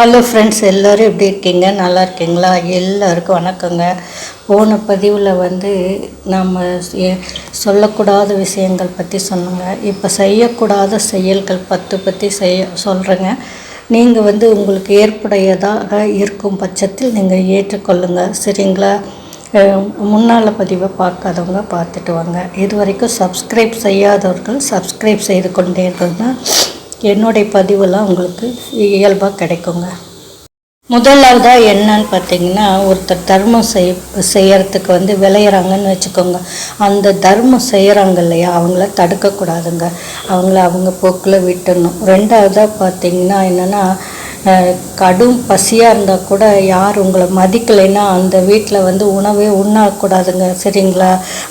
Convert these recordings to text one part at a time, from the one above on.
Hello friends எல்லோரும் எப்படி இருக்கீங்க? நல்லா இருக்கீங்களா? எல்லாருக்கும் வணக்கங்க. போன பதிவில் வந்து நம்ம சொல்லக்கூடாத விஷயங்கள் பற்றி சொன்னோங்க. இப்போ செய்யக்கூடாத செயல்கள் பத்து பற்றி செய்ய சொல்கிறேங்க நீங்கள் வந்து உங்களுக்கு ஏற்புடையதாக இருக்கும் பட்சத்தில் நீங்கள் ஏற்றுக்கொள்ளுங்க. சரிங்களா? முன்னால் பதிவை பார்க்காதவங்க பார்த்துட்டு வாங்க. இது வரைக்கும் சப்ஸ்கிரைப் செய்யாதவர்கள் சப்ஸ்கிரைப் செய்து கொண்டே இருந்தால் என்னுடைய பதிவெல்லாம் உங்களுக்கு இயல்பாக கிடைக்குங்க. முதலாவதாக என்னன்னு பார்த்தீங்கன்னா ஒருத்தர் தர்மம் செய் செய்யறதுக்கு வந்து விளையிறாங்கன்னு வச்சுக்கோங்க. அந்த தர்மம் செய்கிறாங்க இல்லையா அவங்கள தடுக்கக்கூடாதுங்க. அவங்கள அவங்க போக்கில் விட்டுடணும். ரெண்டாவதாக பார்த்தீங்கன்னா என்னென்னா கடும் பசியாக இருந்தால் கூட யார் உங்களை மதிக்கலைன்னா அந்த வீட்டில் வந்து உணவே உண்ணக்கூடாதுங்க சரிங்களா?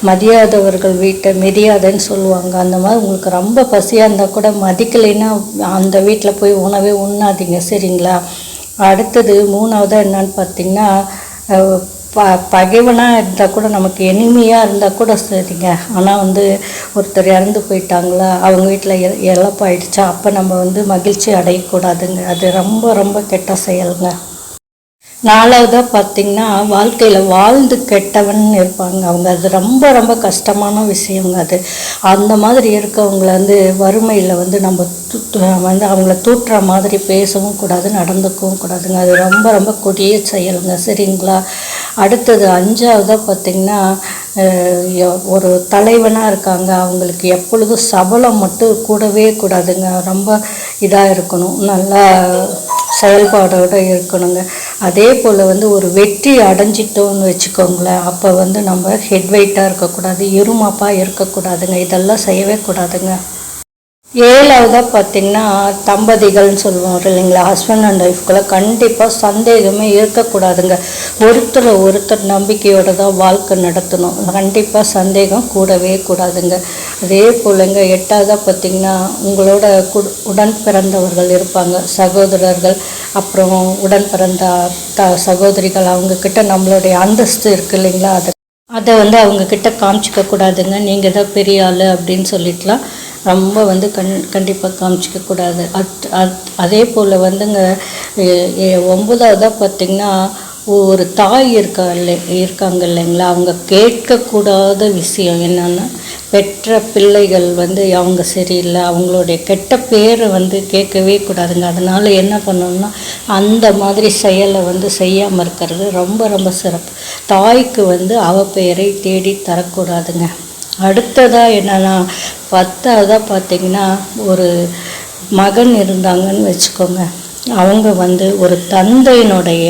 மதியாதவர்கள் வீட்டை மிதியாதன்னு சொல்லுவாங்க. அந்த மாதிரி உங்களுக்கு ரொம்ப பசியாக இருந்தால் கூட மதிக்கலைன்னா அந்த வீட்டில் போய் உணவே உண்ணாதீங்க சரிங்களா? அடுத்தது மூணாவதாக என்னன்னு பார்த்தீங்கன்னா ப பகைவனாக இருந்தால் கூட நமக்கு எளிமையாக இருந்தால் கூட சரிங்க. ஆனால் வந்து ஒருத்தர் இறந்து போயிட்டாங்களா அவங்க வீட்டில் இழப்பாயிடுச்சா அப்போ நம்ம வந்து மகிழ்ச்சி அடையக்கூடாதுங்க. அது ரொம்ப ரொம்ப கெட்ட செயலுங்க. நாலாவதாக பார்த்தீங்கன்னா வாழ்க்கையில் வாழ்ந்து கெட்டவன் இருப்பாங்க. அவங்க அது ரொம்ப ரொம்ப கஷ்டமான விஷயங்க அது. அந்த மாதிரி இருக்கவங்கள வந்து வறுமையில் வந்து நம்ம வந்து அவங்கள தூட்டுற மாதிரி பேசவும் கூடாது நடந்துக்கவும் கூடாதுங்க. அது ரொம்ப ரொம்ப கொடிய செயலுங்க. சரிங்களா? அடுத்தது அஞ்சாவதாக பார்த்தீங்கன்னா ஒரு தலைவனாக இருக்காங்க. அவங்களுக்கு எப்பொழுதும் சபலம் மட்டும் கூடவே கூடாதுங்க. ரொம்ப இதாக இருக்கணும். நல்லா செயல்பாடோடு இருக்கணுங்க. அதே போல் வந்து ஒரு வெற்றி அடைஞ்சிட்டோம்னு வச்சுக்கோங்களேன். அப்போ வந்து நம்ம ஹெட் வெயிட்டாக இருக்கக்கூடாது இருமாப்பாக இருக்கக்கூடாதுங்க. இதெல்லாம் செய்யவே கூடாதுங்க. ஏழாவதாக பார்த்தீங்கன்னா தம்பதிகள்னு சொல்லுவோம் இல்லைங்களா? ஹஸ்பண்ட் அண்ட் ஒய்ஃப்குள்ளே கண்டிப்பாக சந்தேகமே இருக்கக்கூடாதுங்க. ஒருத்தரை ஒருத்தர் நம்பிக்கையோட தான் வாழ்க்கை நடத்தணும். கண்டிப்பாக சந்தேகம் கூடவே கூடாதுங்க. அதே போலங்க எட்டாவதாக பார்த்தீங்கன்னா உங்களோட கு உடன் பிறந்தவர்கள் இருப்பாங்க. சகோதரர்கள் அப்புறம் உடன் பிறந்த த சகோதரிகள் அவங்கக்கிட்ட நம்மளுடைய அந்தஸ்து இருக்குது இல்லைங்களா? அதை அதை வந்து அவங்கக்கிட்ட காமிச்சிக்க கூடாதுங்க நீங்கள் தான் பெரிய ஆள் அப்படின்னு சொல்லிட்டுலாம் ரொம்ப வந்து கண் கண்டிப்பாக காமிச்சிக்கக்கூடாது அத் அத் அதே போல் வந்துங்க ஒம்பதாவதாக பார்த்திங்கன்னா பார்த்தீங்கன்னா ஒரு தாய் இருக்கா இல்லை இருக்காங்க இல்லைங்களா? அவங்க கேட்கக்கூடாத விஷயம் என்னென்னா பெற்ற பிள்ளைகள் வந்து அவங்க சரியில்லை. அவங்களுடைய கெட்ட பேரை வந்து கேட்கவே கூடாதுங்க. அதனால் என்ன பண்ணணும்னா அந்த மாதிரி செயலை வந்து செய்யாமல் இருக்கிறது ரொம்ப ரொம்ப சிறப்பு. தாய்க்கு வந்து அவ பெயரை தேடி தரக்கூடாதுங்க. அடுத்ததாக என்னென்னா பத்தாவதாக பார்த்தீங்கன்னா ஒரு மகன் இருந்தாங்கன்னு வச்சுக்கோங்க. அவங்க வந்து ஒரு தந்தையினுடைய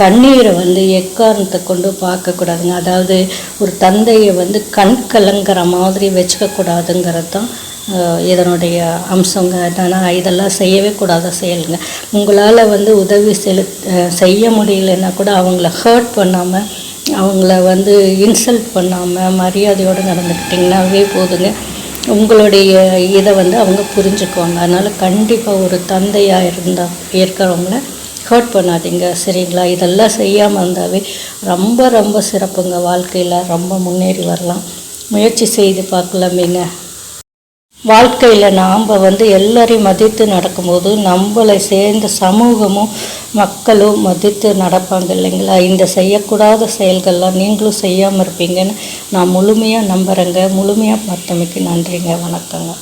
கண்ணீரை வந்து எக்காரணத்தை கொண்டு பார்க்கக்கூடாதுங்க அதாவது ஒரு தந்தையை வந்து கண் கலங்குற மாதிரி வச்சுக்கக்கூடாதுங்கிறது தான் இதனுடைய அம்சங்க. என்னென்னா இதெல்லாம் செய்யவே கூடாத செயலுங்க. உங்களால் வந்து உதவி செலு செய்ய முடியலன்னா கூட அவங்கள ஹர்ட் பண்ணாமல் அவங்கள வந்து இன்சல்ட் பண்ணாமல் மரியாதையோடு நடந்துக்கிட்டிங்கன்னாவே போதுங்க. உங்களுடைய இதை வந்து அவங்க புரிஞ்சுக்குவாங்க. அதனால் கண்டிப்பாக ஒரு தந்தையாக இருந்தால் இருக்கிறவங்கள ஹர்ட் பண்ணாதீங்க. சரிங்களா? இதெல்லாம் செய்யாமல் இருந்தாவே ரொம்ப ரொம்ப சிறப்புங்க. வாழ்க்கையில் ரொம்ப முன்னேறி வரலாம். முயற்சி செய்து பார்க்கலாமேங்க. வாழ்க்கையில் நாம் வந்து எல்லாரையும் மதித்து நடக்கும்போது நம்மளை சேர்ந்த சமூகமும் மக்களும் மதித்து நடப்பாங்க இல்லைங்களா? இந்த செய்யக்கூடாத செயல்கள்லாம் நீங்களும் செய்யாமல் இருப்பீங்கன்னு நான் முழுமையாக நம்புகிறேங்க முழுமையாக பார்த்தமைக்கு நன்றிங்க. வணக்கங்க.